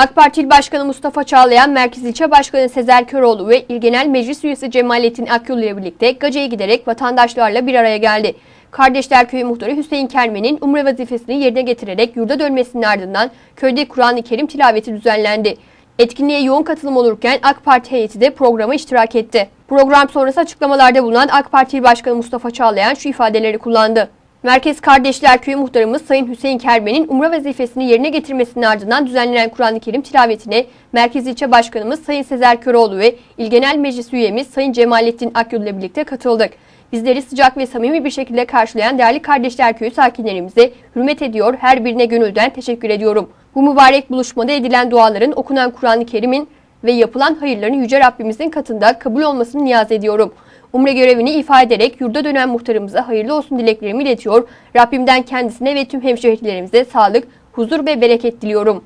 AK Parti Başkanı Mustafa Çağlayan, Merkez İlçe Başkanı Sezer Köroğlu ve İl Genel Meclis Üyesi Cemalettin Akyol ile birlikte Gaca'ya giderek vatandaşlarla bir araya geldi. Kardeşler Köyü Muhtarı Hüseyin Kermen'in umre vazifesini yerine getirerek yurda dönmesinin ardından köyde Kur'an-ı Kerim tilaveti düzenlendi. Etkinliğe yoğun katılım olurken AK Parti heyeti de programa iştirak etti. Program sonrası açıklamalarda bulunan AK Parti Başkanı Mustafa Çağlayan şu ifadeleri kullandı. Merkez Kardeşler Köyü Muhtarımız Sayın Hüseyin Kermen'in umre vazifesini yerine getirmesinin ardından düzenlenen Kur'an-ı Kerim tilavetine Merkez İlçe Başkanımız Sayın Sezer Köroğlu ve İl Genel Meclis Üyemiz Sayın Cemalettin Akyol ile birlikte katıldık. Bizleri sıcak ve samimi bir şekilde karşılayan değerli Kardeşler Köyü sakinlerimize hürmet ediyor, her birine gönülden teşekkür ediyorum. Bu mübarek buluşmada edilen duaların, okunan Kur'an-ı Kerim'in ve yapılan hayırların Yüce Rabbimizin katında kabul olmasını niyaz ediyorum. Umre görevini ifa ederek yurda dönen muhtarımıza hayırlı olsun dileklerimi iletiyor. Rabbimden kendisine ve tüm hemşehrilerimize sağlık, huzur ve bereket diliyorum.